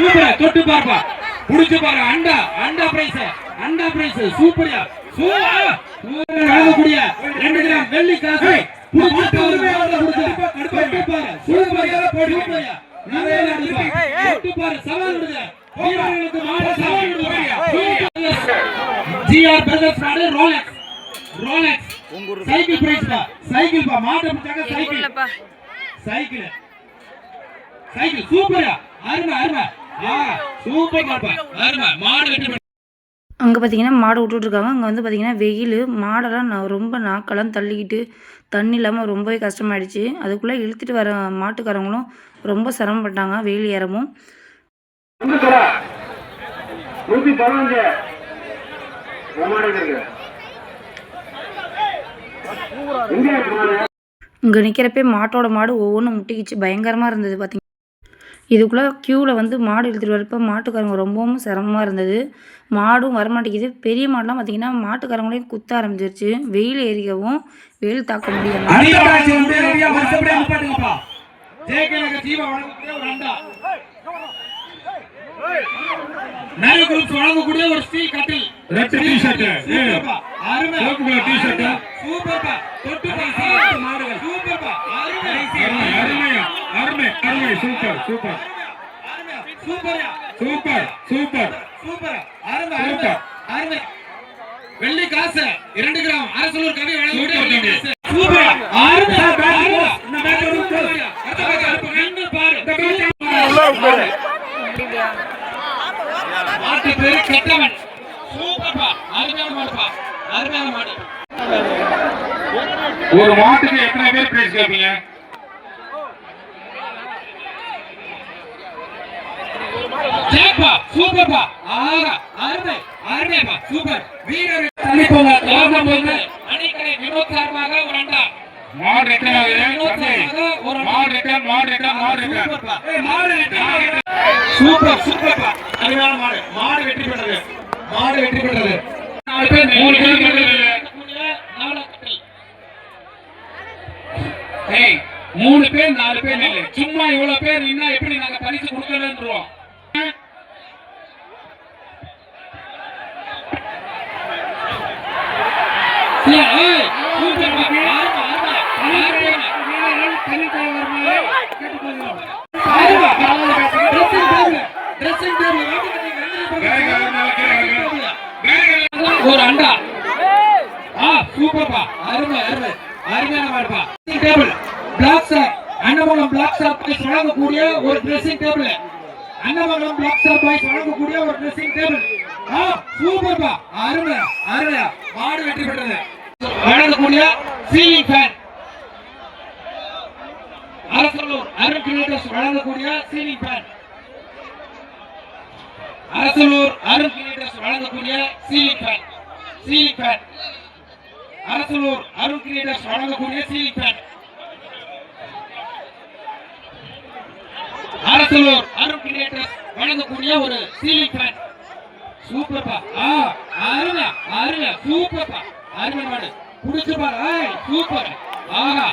சூப்பரா தொட்டு பார்ப்பா. புடிச்சு பாரு அண்டா அண்டா பிரைஸ் அண்டா பிரைஸ் சூப்பரியா. சூப்பரா வழங்கக்கூடிய ரெண்டு கிராம் வெள்ளி காசு. புடிச்சு பாரு சூப்பரியா சூப்பரியா தொட்டு பாரு சவால் விடுங்க வீரர்களுக்கு மாட சவால் விடுங்க ஜிஆர் பிரதர்ஸ் நாடு ரோலெக்ஸ் ரோலெக்ஸ் சைக்கிள் பிரைஸ் பா. சைக்கிள் பா. மாட்ட பிடிச்சாங்க சைக்கிள். சைக்கிள். சைக்கிள். சூப்பரா அருமை அருமை. சூப்பர் பாப்பா அருமை மாடு வெற்றி அங்கே பார்த்தீங்கன்னா மாடு விட்டுட்ருக்காங்க. அங்கே வந்து பார்த்திங்கன்னா வெயில் மாடெல்லாம் நான் ரொம்ப நாக்கெல்லாம் தள்ளிக்கிட்டு தண்ணி இல்லாமல் ரொம்பவே கஷ்டமாயிடுச்சு. அதுக்குள்ளே இழுத்துட்டு வர மாட்டுக்காரங்களும் ரொம்ப சிரமப்பட்டாங்க வெயில் ஏறமும் இங்கே நிற்கிறப்பே மாட்டோட மாடு ஒவ்வொன்றும் முட்டிக்கிச்சு. பயங்கரமாக இருந்தது பார்த்தீங்க இதுக்குள்ளே க்யூவில் வந்து மாடு இழுத்துட்டு வரப்போ மாட்டுக்காரங்க ரொம்பவும் சிரமமாக இருந்தது. மாடும் வரமாட்டேங்குது. பெரிய மாடுலாம் பார்த்தீங்கன்னா மாட்டுக்காரங்களையும் குத்த ஆரம்பிச்சிருச்சு. வெயில் ஏறிக்கவும் வெயில் தாக்க அண்டா. நிறைய குரூப்ஸ் வழங்கக்கூடிய ஒரு ஸ்டீல் கட்டில். ரெட் டிஷர்ட் சூப்பர்ப்பா. அருமை. சிவப்பு கலர் t-shirt. சூப்பர்ப்பா. தொட்டு பாரு மாடுகள் சூப்பர்ப்பா அருமை அருமை. அருமை சூப்பர் சூப்பர் அருமை சூப்பர்யா. Super super super. அருமை அருமை சூப்பர். அருமை. வெள்ளி காசு இரண்டு கிராம். அரசலூர் கவி வழங்கக்கூடிய சூப்பர். சூப்பர் மாட்டு பேரு கெட்டவன். சூப்பர்ப்பா. அருமையான மாடுப்பா. அருமையான மாடு. ஒரு மாட்டுக்கு எத்தனை பேர் பிரைஸ் கேட்பீங்க ஜெயப்பா சூப்பர்ப்பா ஆகா அருமை அருமைப்பா சூப்பர். வீரர் தள்ளி போங்க லாபம் வந்து அணிக்கடை வினோத் சார்பாக ஒரு அண்டா மாடு ரிட்டர்ன் ஆகுது. மாடு ரிட்டர்ன் மாடு ரிட்டர்ன் மாடு ரிட்டர்ன் மாடு பெற்றது. சூப்பர் சூப்பர்ப்பா அருமையான மாடு. மாடு வெற்றி பெற்றது. மாடு வெற்றி பெற்றது. நாலு பேர் மூணு பேர் பெற்றது. நாலு ஏய் மூணு பேர் நாலு பேர் இல்லை சும்மா இவ்வளவு பேர் நின்னா எப்படி நாங்க பரிசு கொடுக்கலன்றோம் ஒரு அண்டா ஆ சூப்பர்ப்பா அருமை அருமை அருமையான மாடுப்பா table black star Annamangalam black star boys வழங்கக்கூடிய ஒரு dressing table Annamangalam black star boys வழங்கக்கூடிய ஒரு ட்ரெஸ்ஸிங் டேபிள் ஆ சூப்பர்ப்பா. அருமை அருமையா மாடு வெற்றி பெற்றது. வழங்கக்கூடிய ceiling fan Arasalur Arun creators வழங்கக்கூடிய ceiling fan Arasalur Arun creators வழங்கக்கூடிய ceiling fan ceiling fan Arasalur Arun creators வழங்கக்கூடிய ceiling fan Arasalur Arun creators வழங்கக்கூடிய ஒரு சீலிங் ஃபேன் சூப்பர்ப்பா. ஆ அருமை அருமை சூப்பர்ப்பா. அருமை மாடு புடிச்சு பாரு ஏய், சூப்பர். ஆஹா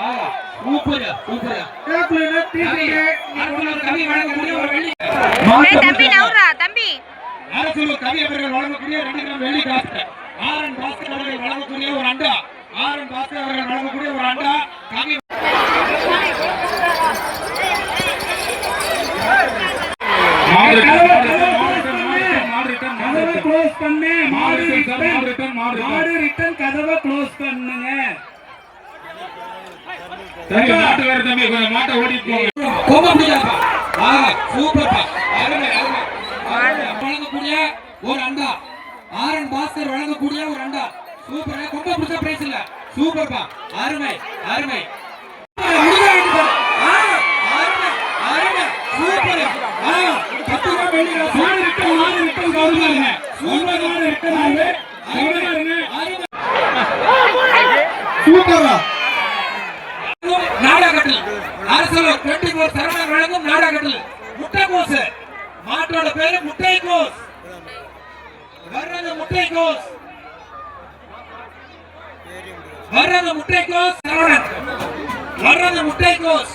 ஆஹா. Super super. கவி வழங்கக்கூடிய ஒரு வெள்ளி தம்பி நவுரா தம்பி. அரசு கவி அவர்கள் வழங்கக்கூடிய ரெண்டு கிராம் வெள்ளி காசு ஆரன் பாஸ்கர் அவர்கள் வழங்கக்கூடிய ஒரு அண்டா ஆரன் பாஸ்கர் அவர்கள் வழங்கக்கூடிய ஒரு அண்டா கவி மாடு ரிட்டர்ன் மாடு ரிட்டர்ன் மாடு ரிட்டர்ன் க்ளோஸ் பண்ணு. மாடு ரிட்டர்ன் மாடு ரிட்டர்ன் கதவை க்ளோஸ் பண்ணுங்க. தம்பி மாட்டு வேற தம்பி கொஞ்சம் மாட்டை ஓடிட்டு போங்க. கோபம் முடியாப்பா ஆஹா சூப்பர்ப்பா. அருமை அருமை. வழங்கக்கூடிய ஒரு அண்டா. ஆரன் பாஸ்கர் வழங்கக்கூடிய ஒரு அண்டா. சூப்பர். கொம்ப பிடிச்ச பிரைஸ் இல்ல. சூப்பர்ப்பா. அருமை அருமை. சூப்பர். ஆஹா, பத்து ரூபாய் வெள்ளி காசு. மாடு ரிட்டர்ன் மாடு ரிட்டர்ன் கவனமா இருங்க சூப்பர் மாடு ரிட்டர்ன் ஆகுது அருமை, கவனமா இருங்க அருமை. சூப்பரா நாடகத்தில் அரசு டுவெண்ட்டி ஃபோர் சரவணன் வழங்கும் நாடகத்தில் முட்டைக்கோசு மாட்டோட பேரு முட்டைக்கோஸ் வர்றது முட்டைக்கோஸ் வர்றது முட்டைக்கோஸ் சரவணன். வர்றது முட்டைக்கோஸ்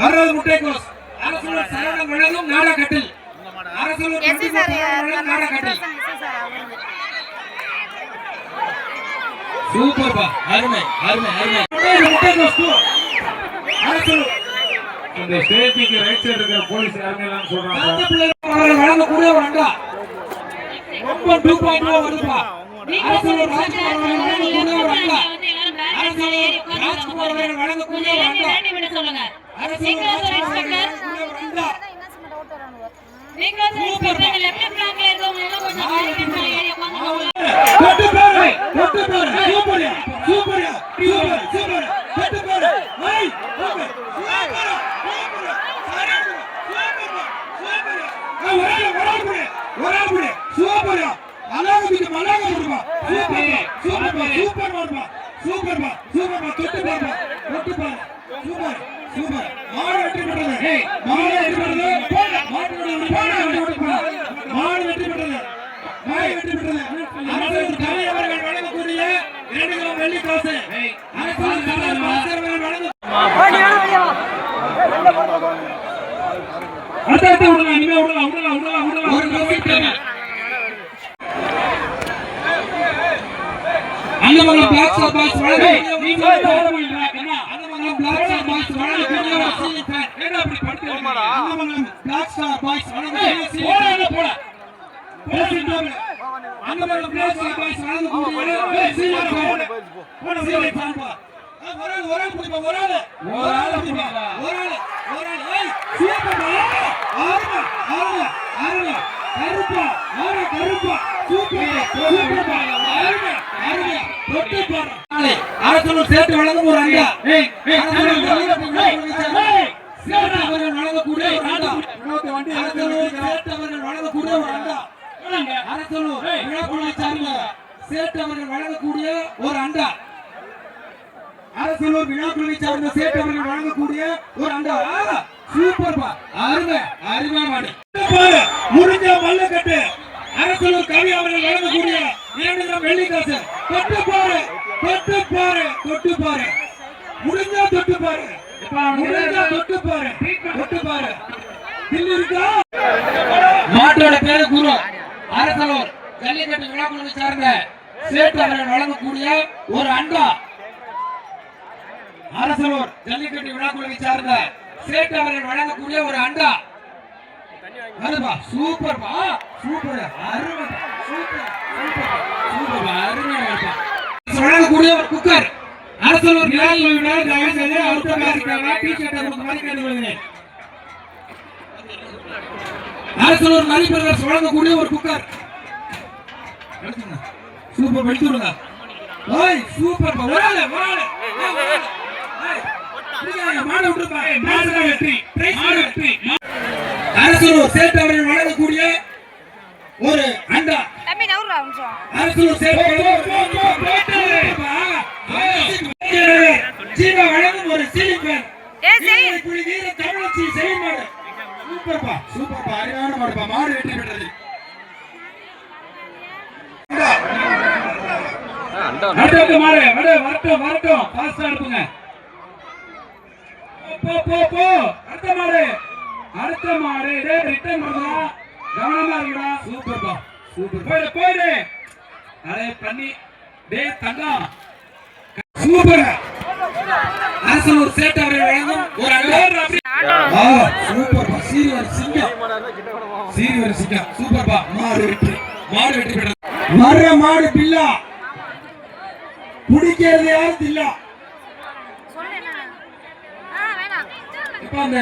வர்றது முட்டைக்கோஸ் அரசலூர் சரவணன் வழங்கும் நாடகட்டில் அரசலூர் எஸ்சி சார் வழங்கும் நாடகட்டில் எஸ்சி சார் அவரு சூப்பர் பா அருமை அருமை அருமை. இந்த ஸ்டேஜுக்கு ரைட் சைடு இருக்கிற போலீஸ் இறங்கலாம்னு சொல்றாங்க? வழங்கக்கூடிய ஒரு அண்டா. ரொம்ப டூ பாயிண்ட் வருதுப்பா. அரசலூர் ராஜ்குமார் வழங்கக்கூடிய ஒரு அண்டா. அரசலூர் ராஜ்குமார் வழங்கக்கூடிய ஒரு அண்டா. அரசலூர் ராஜ்குமார் வழங்கக்கூடிய ஒரு அண்டா. தொட்டு பாரு தொட்டு பாரு சூப்பர்யா சூப்பர்யா சூப்பர் சூப்பர் தொட்டு பாரு ஐ சூப்பர் சூப்பர் சூப்பர் சரியா சூப்பர் சூப்பர் ஏய் ஒரே ஒரே புடி ஒரே புடி சூப்பர்யா அழகா பிடி அழகா பிடிப்பா சூப்பர் சூப்பர் சூப்பர் மார்பா சூப்பர் பா சூப்பர் பா தொட்டு பாரு தொட்டு பாரு சூப்பர் சூப்பர் மாடு வெற்றி பெற்றது ஏய் மாடு வெற்றி பெற்றது மாடு வெற்றி பெற்றது மாடு வெற்றி பெற்றது. மாடு வெற்றி பெற்றது. அரசு கலை அவர்கள் வழங்கக்கூடிய இரண்டு கிலோ வெள்ளி காசு. அரசு கலை அவர்கள் வழங்க அடுத்த விடலாம் இனிமே விடலாம் விடலாம் விடலாம் விடலாம் ஒரு நிமிஷம் அன்னமங்கலம் பிளாக் ஸ்டார் பாய்ஸ் வழங்கக்கூடிய நீங்க பிளாக் அப்படி படுத்து பிளாக் போடா. இல்ல போடா. பேசிட்டாங்க அன்னமங்கலம் பிளாக் ஸ்டார் பாய்ஸ் வழங்கக்கூடிய ஒரு சீலிங் ஃபேன் போடா சீலிங் ஃபேன் பா. ஆ, ஒரு ஆள் ஒரு ஆள் பிடிப்பா ஒரு ஆள். ஒரு ஆள் பிடிப்பா ஒரு ஆள் ஒரு ஆள். ஏய் சூப்பர் பா ஆறுமா ஆறுமா ஆறுமா கருப்பா ஆறு கருப்பா. சூப்பர் சூப்பர் பா ஆறுமா ஆறுமா தொட்டு பாரு அரசனூர் சேர்த்து வழங்கும் ஒரு அண்டா. ஏய் ஏய் சேர்த்து அவர்கள் வழங்கக்கூடிய ஒரு அண்டா அரசனூர் சேர்த்து அவர்கள் வழங்கக்கூடிய ஒரு அண்டா அரசனூர் விழாக்குழுவை சார்ந்த சேட்டு அவர்கள் வழங்கக்கூடிய ஒரு அண்டா. அரசனூர் விழாக்குழுவை சார்ந்த சேட்டு அவர்கள் வழங்கக்கூடிய ஒரு அண்டா. ஆ, சூப்பர் பா. அருமை அருமை மாடு. பாரு முடிஞ்ச மல்லக்கட்டு. அரசனூர் கவி அவர்கள் வழங்கக்கூடிய இரண்டு கிராம் வெள்ளி தொட்டு பாரு தொட்டு பாரு தொட்டு பாரு. முடிஞ்சா தொட்டு பாரு. முடிஞ்சா தொட்டு பாரு. தொட்டு பாரு. தில்லு இருக்கா மாட்டோட பேரு குரு அரசலூர் ஜல்லிக்கட்டு விழாக்குழுவை சார்ந்த சேட்டு அவர்கள் வழங்கக்கூடிய ஒரு அண்டா அரசலூர் ஜல்லிக்கட்டு விழாக்குழுவை சார்ந்த சேட்டு அவர்கள் வழங்கக்கூடிய ஒரு அண்டா வருப்பா சூப்பர் பா சூப்பர் அருமை சூப்பர் சூப்பர் சூப்பர் அருமை வழங்கக்கூடிய ஒரு குக்கர். அரசலூர் விழாக்குழுவினர் தயவு செய்து அவுத்த மாதிரி டி-ஷர்ட்டை மாதிரி கேட்டுக்கொள்கிறேன் அரசலூர் மதிப்பெறர் வழங்கக்கூடிய ஒரு குக்கர். சூப்பர் வெளுத்துருங்க ஓய் சூப்பர். ஒரு ஆளு ஒரு ஆளு மாடு விட்டுருப்பா. மாடு வெற்றி. மாடு வெற்றி. அரசலூர் சேட்டு அவர்கள் வழங்கக்கூடிய ஒரு அண்டா தம்பி நவுறா நிமிஷம் அரசலூர் சேட்டு ஜீவா வழங்கும் ஒரு சீலிங் ஃபேன் ஏய் சரி குடி வீர தமிழச்சி செவி மாடு சூப்பர்ப்பா சூப்பர்ப்பா அருமையான மாடுப்பா மாடு வெற்றி பெற்றது அடுத்த மாடு வட வரட்டும் வரட்டும் ஃபாஸ்டா அனுப்புங்க போ போ அடுத்த மாடு. அடுத்த மாடு. டேய் ரிட்டர்ன் பண்ணுடா கவனமா இருடா சூப்பர்ப்பா. சூப்பர். போயிடு போயிடு. அரே பண்ணி டேய் தங்கம் சூப்பர். அரசலூர் சேட்டு அவர்கள் வழங்கும். ஒரு ஆ சூப்பர்ப்பா. சீரியர் சிங்கம். சீரியர் சிங்கம். சூப்பர்ப்பா. மாடு வெற்றி. மாடு வெற்றி பெற்றது. வர்ற மாடு பில்லா. பிடிக்கிறது யாரும் தில்லா சொல்லு என்ன ஆ வேணாம் இப்ப அந்த